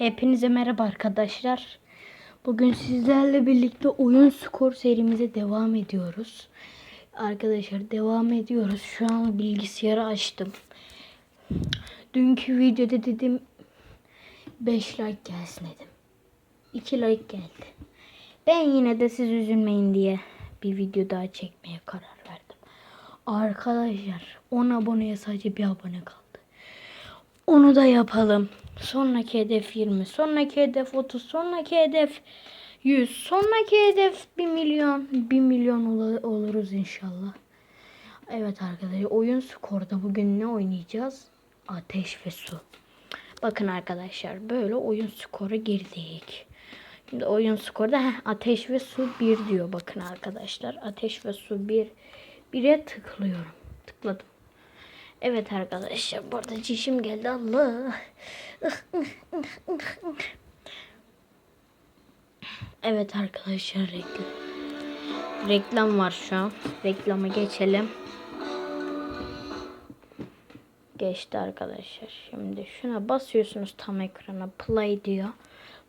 Hepinize merhaba arkadaşlar. Bugün sizlerle birlikte oyun skor serimize devam ediyoruz. Arkadaşlar devam ediyoruz. Şu an bilgisayarı açtım. Dünkü videoda dedim 5 like gelsin dedim. 2 like geldi. Ben yine de siz üzülmeyin diye bir video daha çekmeye karar verdim. Arkadaşlar 10 aboneye sadece bir abone kaldı. Onu da yapalım. Sonraki hedef 20. Sonraki hedef 30. Sonraki hedef 100. Sonraki hedef 1 milyon. 1 milyon ol- oluruz inşallah. Evet arkadaşlar oyun skorda bugün ne oynayacağız? Ateş ve su. Bakın arkadaşlar böyle oyun skoru girdik. Şimdi oyun skorda heh, ateş ve su 1 diyor bakın arkadaşlar. Ateş ve su 1. 1'e tıklıyorum. Tıkladım. Evet arkadaşlar bu arada çişim geldi Allah. Evet arkadaşlar reklam. Reklam var şu an. Reklama geçelim. Geçti arkadaşlar. Şimdi şuna basıyorsunuz tam ekrana play diyor.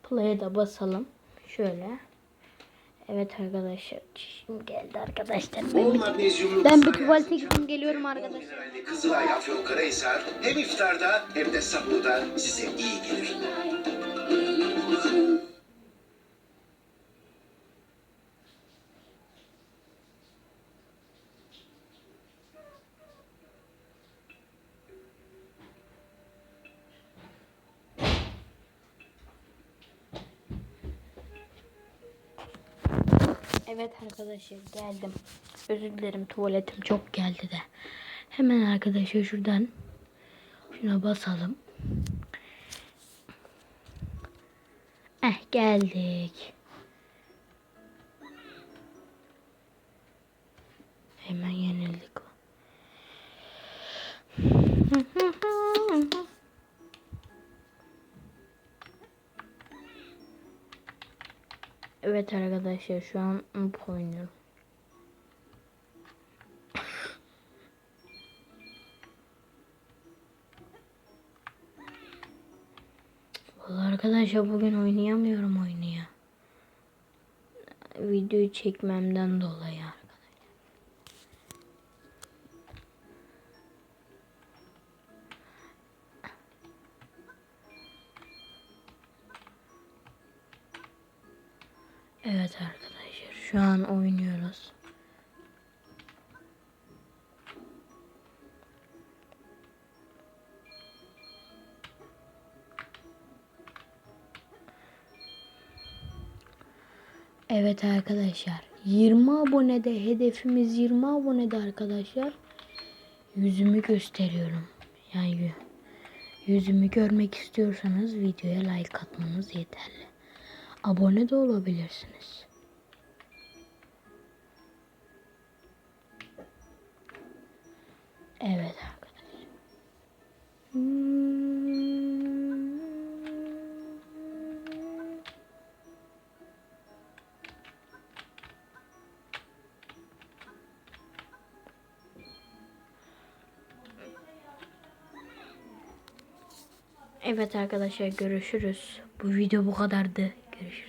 Play'e de basalım. Şöyle. Evet arkadaşlar çişim geldi arkadaşlar. Ben bir, ben bir tuvalete gideyim geliyorum arkadaşlar. Kızılay Afyonkarahisar hem iftarda hem de sahurda size iyi gelir. Evet arkadaşlar geldim. Özür dilerim tuvaletim çok geldi de. Hemen arkadaşlar şuradan şuna basalım. Eh geldik. Evet arkadaşlar şu an ump oynuyorum. Vallahi arkadaşlar bugün oynayamıyorum oyunu ya. Videoyu çekmemden dolayı Evet arkadaşlar şu an oynuyoruz. Evet arkadaşlar 20 abonede hedefimiz 20 abonede arkadaşlar. Yüzümü gösteriyorum. Yani yü- yüzümü görmek istiyorsanız videoya like atmanız yeterli. Abone de olabilirsiniz. Evet arkadaşlar. Evet arkadaşlar görüşürüz. Bu video bu kadardı. Görüşürüz.